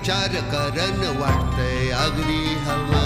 विचार करण वाटतंय. अगदी हवा.